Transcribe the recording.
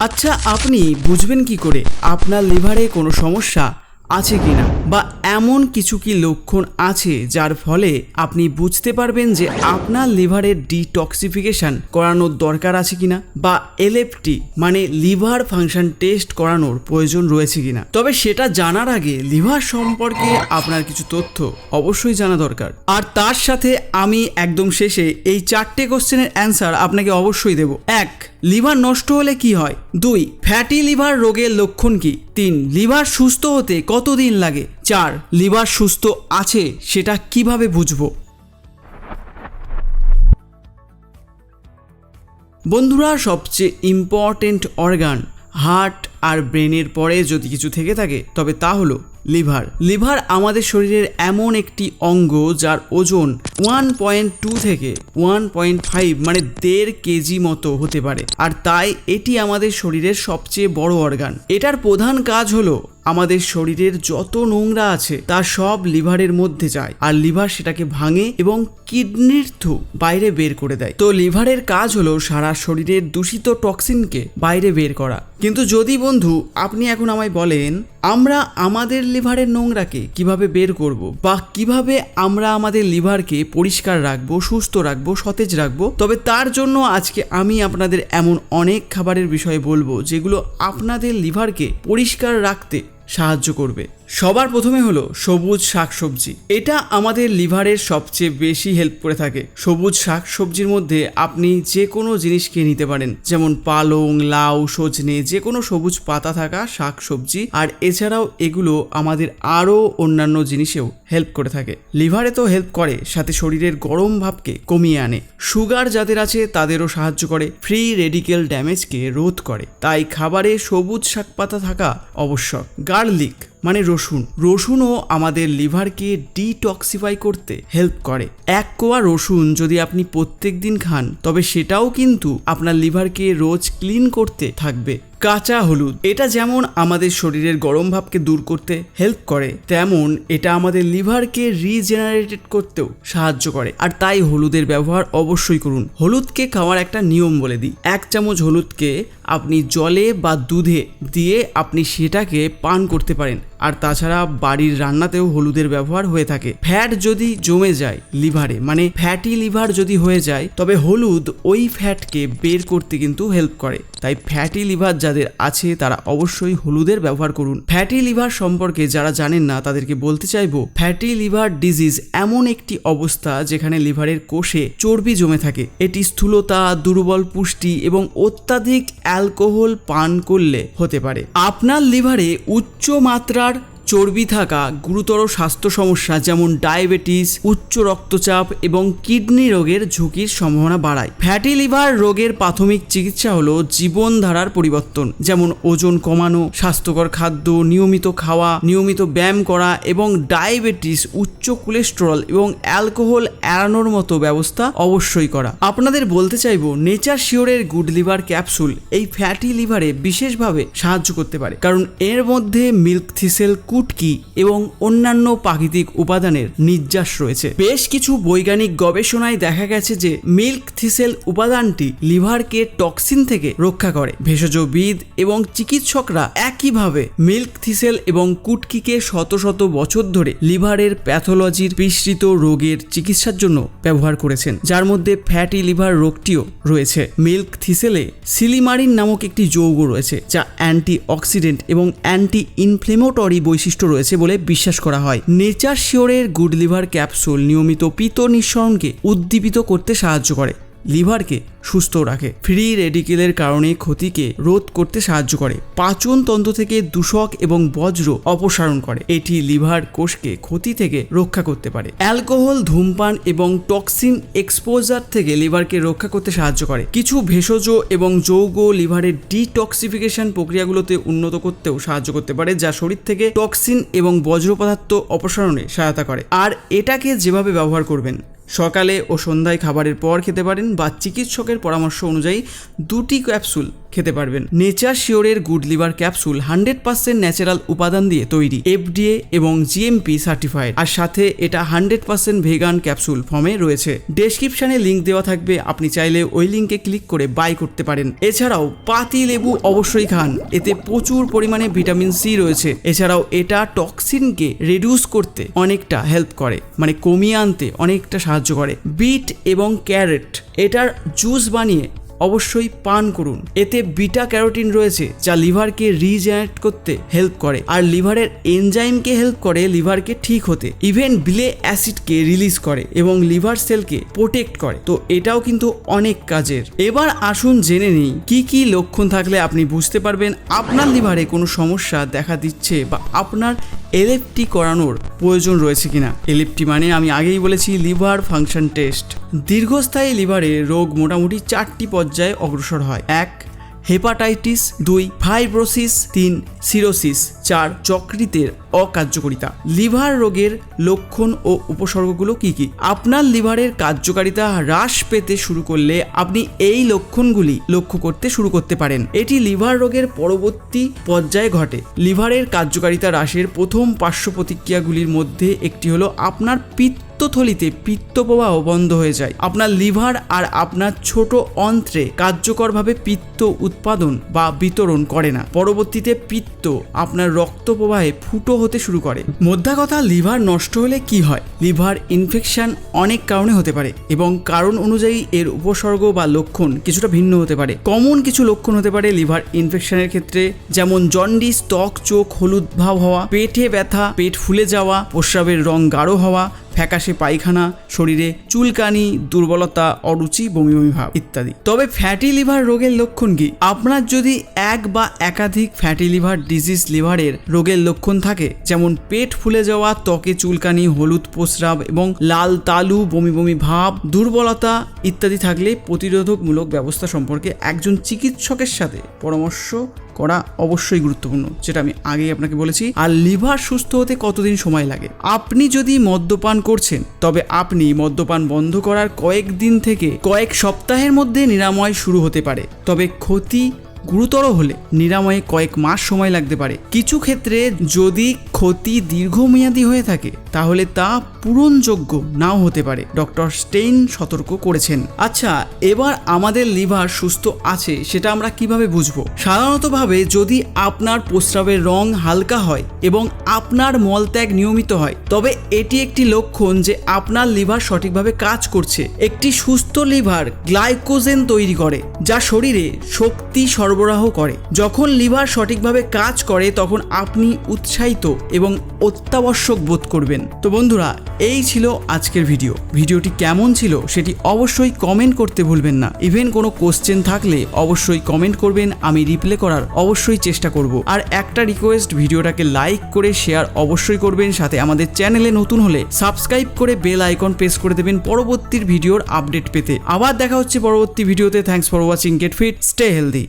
আচ্ছা আপনি বুঝবেন কি করে? আপনার লিভারে কোনো সমস্যা আছে কি না? বা এমন কিছু কি লক্ষণ আছে যার ফলে আপনি বুঝতে পারবেন যে আপনার লিভারের ডিটক্সিফিকেশন করানোর দরকার আছে কিনা বা এলএফটি মানে লিভার ফাংশন টেস্ট করানোর প্রয়োজন রয়েছে কিনা তবে সেটা জানার আগে লিভার সম্পর্কে আপনার কিছু তথ্য অবশ্যই জানা দরকার। আর তার সাথে আমি একদম শেষে এই চারটে কোশ্চেনের অ্যান্সার আপনাকে অবশ্যই দেব। এক, লিভার নষ্ট হলে কি হয়? দুই ফ্যাটি লিভার রোগের লক্ষণ কি? তিন লিভার সুস্থ হতে কতদিন লাগে? চার লিভার সুস্থ আছে, সেটা কীভাবে বুঝব? বন্ধুরা, সবচেয়ে ইম্পর্টেন্ট অর্গান হার্ট আর ব্রেনের পরে যদি কিছু থেকে থাকে, তবে তা হলো লিভার। লিভার আমাদের শরীরের এমন একটি অঙ্গ যার ওজন ওয়ান পয়েন্ট টু থেকে ওয়ান পয়েন্ট ফাইভ মানে দেড় কেজি মতো হতে পারে। আর তাই এটি আমাদের শরীরের সবচেয়ে বড় অর্গান এটার প্রধান কাজ হলো আমাদের শরীরের যত নোংরা আছে, তা সব লিভারের মধ্যে যায়। আর লিভার সেটাকে ভাঙে এবং কিডনির থ্রু বাইরে বের করে দেয়। তো লিভারের কাজ হলো সারা শরীরের দূষিত টক্সিনকে বাইরে বের করা। কিন্তু যদি বন্ধু, আপনি এখন আমায় বলেন, আমরা আমাদের লিভারের নোংরাকে কীভাবে বের করব বা কীভাবে আমরা আমাদের লিভারকে পরিষ্কার রাখব, সুস্থ রাখব, সতেজ রাখব, তবে তার জন্য আজকে আমি আপনাদের এমন অনেক খাবারের বিষয়ে বলব যেগুলো আপনাদের লিভারকে পরিষ্কার রাখতে সাহায্য করবে। সবার প্রথমে হলো সবুজ শাকসবজি। এটা আমাদের লিভারের সবচেয়ে বেশি হেল্প করে থাকে। সবুজ শাকসবজির মধ্যে আপনি যে কোনো জিনিস খেয়ে নিতে পারেন। যেমন পালং, লাউ, সজনে যে কোনো সবুজ পাতা থাকা শাকসবজি। আর এছাড়াও এগুলো আমাদের আরও অন্যান্য জিনিসেও হেল্প করে থাকে। লিভারে তো হেল্প করে, সাথে শরীরের গরম ভাবকে কমিয়ে আনে। সুগার যাদের আছে তাদেরও সাহায্য করে ফ্রি রেডিকেল ড্যামেজকে রোধ করে। তাই খাবারে সবুজ শাকপাতা থাকা আবশ্যক গার্লিক মানে রসুন। রসুনও আমাদের লিভারকে ডিটক্সিফাই করতে হেল্প করে। এক কোয়া রসুন যদি আপনি প্রত্যেক দিন খান, তবে সেটাও কিন্তু আপনার লিভারকে রোজ ক্লিন করতে থাকবে। কাঁচা হলুদ, এটা যেমন আমাদের শরীরের গরম ভাবকে দূর করতে হেল্প করে, তেমন এটা আমাদের লিভারকে রিজেনারেটেড করতেও সাহায্য করে। আর তাই হলুদের ব্যবহার অবশ্যই করুন। হলুদকে খাওয়ার একটা নিয়ম বলে দিই। এক চামচ হলুদকে আপনি জলে বা দুধে দিয়ে আপনি সেটাকে পান করতে পারেন। আর তাছাড়া বাড়ির রান্নাতেও হলুদের ব্যবহার হয়ে থাকে। ফ্যাট যদি জমে যায় লিভারে মানে ফ্যাটি লিভার যদি হয়ে যায়, তবে হলুদ ওই ফ্যাটকে বের করতে কিন্তু হেল্প করে। তাই ফ্যাটি লিভার যাদের আছে, তারা অবশ্যই হলুদের ব্যবহার করুন। ফ্যাটি লিভার সম্পর্কে যারা জানেন না, তাদেরকে বলতে চাইব ফ্যাটি লিভার ডিজিজ এমন একটি অবস্থা যেখানে লিভারের কোষে চর্বি জমে থাকে। এটি স্থূলতা, দুর্বল পুষ্টি এবং অত্যাধিক অ্যালকোহল পান করলে হতে পারে। আপনার লিভারে উচ্চ মাত্রার চর্বি থাকা গুরুতর স্বাস্থ্য সমস্যা যেমন ডায়াবেটিস, উচ্চ রক্তচাপ এবং কিডনি রোগের ঝুঁকির সম্ভাবনা বাড়ায়। ফ্যাটি লিভার রোগের প্রাথমিক চিকিৎসা হলো জীবনধারার পরিবর্তন, যেমন ওজন কমানো, স্বাস্থ্যকর খাদ্য, নিয়মিত খাওয়া, নিয়মিত ব্যায়াম করা এবং ডায়াবেটিস, উচ্চ কোলেস্টেরল এবং অ্যালকোহল এড়ানোর মতো ব্যবস্থা অবশ্যই করা। আপনাদের বলতে চাইব, নেচার শিওরের গুড লিভার ক্যাপসুল এই ফ্যাটি লিভারে বিশেষভাবে সাহায্য করতে পারে, কারণ এর মধ্যে মিল্ক থিসেল কুটকি এবং অন্যান্য প্রাকৃতিক উপাদানের নির্যাস রয়েছে। বেশ কিছু বৈজ্ঞানিক গবেষণায় দেখা গেছে যে মিল্ক থিসেল উপাদানটি লিভারকে টক্সিন থেকে রক্ষা করে। ভেষজবিদ এবং চিকিৎসকরা একইভাবে মিল্ক থিসেল এবং কুটকিকে শত শত বছর ধরে লিভারের প্যাথোলজির বিস্তৃত রোগের চিকিৎসার জন্য ব্যবহার করেছেন, যার মধ্যে ফ্যাটি লিভার রোগটিও রয়েছে। মিল্ক থিসেলে সিলিমারিন নামক একটি যৌগ রয়েছে, যা অ্যান্টি অক্সিডেন্ট এবং অ্যান্টি ইনফ্লেমেটরি বৈশিষ্ট্য রয়েছে বলে বিশ্বাস করা হয়। নেচার শিওরের গুড লিভার ক্যাপসুল নিয়মিত পিত নিঃসরণকে উদ্দীপিত করতে সাহায্য করে। লিভারকে সুস্থ রাখে। ফ্রি রেডিকেলের কারণে ক্ষতিকে রোধ করতে সাহায্য করে। পাচন তন্ত্র থেকে দূষক এবং বজ্র অপসারণ করে। এটি লিভার কোষকে ক্ষতি থেকে রক্ষা করতে পারে। অ্যালকোহল, ধূমপান এবং টক্সিন এক্সপোজার থেকে লিভারকে রক্ষা করতে সাহায্য করে। কিছু ভেষজ এবং যৌগ লিভারের ডিটক্সিফিকেশন প্রক্রিয়াগুলোতে উন্নত করতেও সাহায্য করতে পারে, যা শরীর থেকে টক্সিন এবং বজ্র পদার্থ অপসারণে সহায়তা করে। আর এটাকে যেভাবে ব্যবহার করবেন, সকালে ও সন্ধ্যায় খাবারের পর খেতে পারেন বা চিকিৎসকের পরামর্শ অনুযায়ী দুটি ক্যাপসুল খেতে পারবেন। Nature শিওরের good liver capsule hundred percent natural উপাদান দিয়ে তৈরি এফডিএ এবং জিএমপি সার্টিফাইড আর সাথে এটা হান্ড্রেড পার্সেন্ট ভেগান ক্যাপসুল ফর্মে রয়েছে। ডেসক্রিপশনে লিঙ্ক দেওয়া থাকবে, আপনি চাইলে ওই লিঙ্কে ক্লিক করে বাই করতে পারেন। এছাড়াও পাতি লেবু অবশ্যই খান, এতে প্রচুর পরিমাণে ভিটামিন সি রয়েছে। এছাড়াও এটা টক্সিনকে রিডিউস করতে অনেকটা হেল্প করে মানে কমিয়ে আনতে অনেকটা সাহায্য করে। বিট এবং ক্যারেট এটার জুস বানিয়ে অবশ্যই পান করুন। এতে বিটা ক্যারোটিন রয়েছে, যা লিভারকে রিজেনারেট করতে হেল্প করে। আর লিভারের এনজাইমকে হেল্প করে লিভারকে ঠিক হতে। ইভেন বিলে অ্যাসিডকে রিলিজ করে এবং লিভার সেলকে প্রোটেক্ট করে। তো এটাও কিন্তু অনেক কাজের। এবার আসুন জেনে নিই, কি কি লক্ষণ থাকলে আপনি বুঝতে পারবেন আপনার লিভারে কোনো সমস্যা দেখা দিচ্ছে বা আপনার এলএফটি করানোর প্রয়োজন রয়েছে কিনা? এলএফটি মানে আমি আগেই বলেছি, লিভার ফাংশন টেস্ট। দীর্ঘস্থায়ী লিভারে রোগ মোটামুটি চারটি পর্যায়ে অগ্রসর হয়। এক হেপাটাইটিস দুই, ফাইব্রোসিস তিন, সিরোসিস চার যকৃতের অকার্যকারিতা। লিভার রোগের লক্ষণ ও উপসর্গগুলো কি কি? আপনার লিভারের কার্যকারিতা হ্রাস পেতে শুরু করলে আপনি এই লক্ষণগুলি লক্ষ্য করতে শুরু করতে পারেন। এটি লিভার রোগের পরবর্তী পর্যায়ে ঘটে। লিভারের কার্যকারিতা হ্রাসের প্রথম পার্শ্ব প্রতিক্রিয়াগুলির মধ্যে একটি হলো আপনার পিত্ত পিত্তথলিতে পিত্ত প্রবাহ বন্ধ হয়ে যায়। আপনার লিভার আর আপনার ছোট অন্ত্রে কার্যকরভাবে পিত্ত উৎপাদন বা বিতরণ করে না। পরবর্তীতে পিত্ত আপনার রক্ত প্রবাহে ফুটো হতে শুরু করে। মধ্যা কথা লিভার নষ্ট হলে কি হয়? লিভার ইনফেকশন অনেক কারণে হতে পারে এবং কারণ অনুযায়ী এর উপসর্গ বা লক্ষণ কিছুটা ভিন্ন হতে পারে। কমন কিছু লক্ষণ হতে পারে লিভার ইনফেকশনের ক্ষেত্রে, যেমন জন্ডিস, ত্বক, চোখ হলুদ ভাব হওয়া, পেটে ব্যথা, পেট ফুলে যাওয়া, প্রস্রাবের রং গাঢ় হওয়া ফ্যাকাশে পায়খানা, শরীরে চুলকানি, দুর্বলতা, অরুচি, বমি বমি ভাব ইত্যাদি। তবে ফ্যাটি লিভার রোগের লক্ষণ কি? আপনার যদি এক বা একাধিক ফ্যাটি লিভার ডিজিজ লিভারের রোগের লক্ষণ থাকে, যেমন পেট ফুলে যাওয়া, ত্বকে চুলকানি, হলুদ প্রস্রাব এবং লাল তালু, বমি বমি ভাব, দুর্বলতা ইত্যাদি থাকলে প্রতিরোধকমূলক ব্যবস্থা সম্পর্কে একজন চিকিৎসকের সাথে পরামর্শ করা অবশ্যই গুরুত্বপূর্ণ, যেটা আমি আগেই আপনাকে বলেছি। আর লিভার সুস্থ হতে কতদিন সময় লাগে? আপনি যদি মদ্যপান করছেন। তবে আপনি মদ্যপান বন্ধ করার কয়েকদিন থেকে কয়েক সপ্তাহের মধ্যে নিরাময় শুরু হতে পারে। তবে ক্ষতি গুরুতর হলে নিরাময়ে কয়েক মাস সময় লাগতে পারে। কিছু ক্ষেত্রে যদি ক্ষতি দীর্ঘমেয়াদী হয়ে থাকে, তাহলে তা পূরণযোগ্য নাও হতে পারে। ডক্টর স্টেইন সতর্ক করেছেন। আচ্ছা এবার আমাদের লিভার সুস্থ আছে, সেটা আমরা কীভাবে বুঝব? সাধারণতভাবে যদি আপনার প্রস্রাবের রং হালকা হয় এবং আপনার মলত্যাগ নিয়মিত হয়, তবে এটি একটি লক্ষণ যে আপনার লিভার সঠিকভাবে কাজ করছে। একটি সুস্থ লিভার গ্লাইকোজেন তৈরি করে, যা শরীরে শক্তি সরবরাহ করে। যখন লিভার সঠিকভাবে কাজ করে, তখন আপনি উৎসাহিত এবং অত্যাবশ্যক বোধ করবেন। তো বন্ধুরা এই ছিল আজকের ভিডিও। ভিডিওটি কেমন ছিল সেটি অবশ্যই কমেন্ট করতে ভুলবেন না। ইভেন কোনো কোশ্চেন থাকলে অবশ্যই কমেন্ট করবেন, আমি রিপ্লে করার অবশ্যই চেষ্টা করব। আর একটা রিকোয়েস্ট ভিডিওটাকে লাইক করে শেয়ার অবশ্যই করবেন, সাথে আমাদের চ্যানেলে নতুন হলে সাবস্ক্রাইব করে বেল আইকন প্রেস করে দেবেন পরবর্তীর ভিডিওর আপডেট পেতে। আবার দেখা হচ্ছে পরবর্তী ভিডিওতে। Thanks for watching get fit stay healthy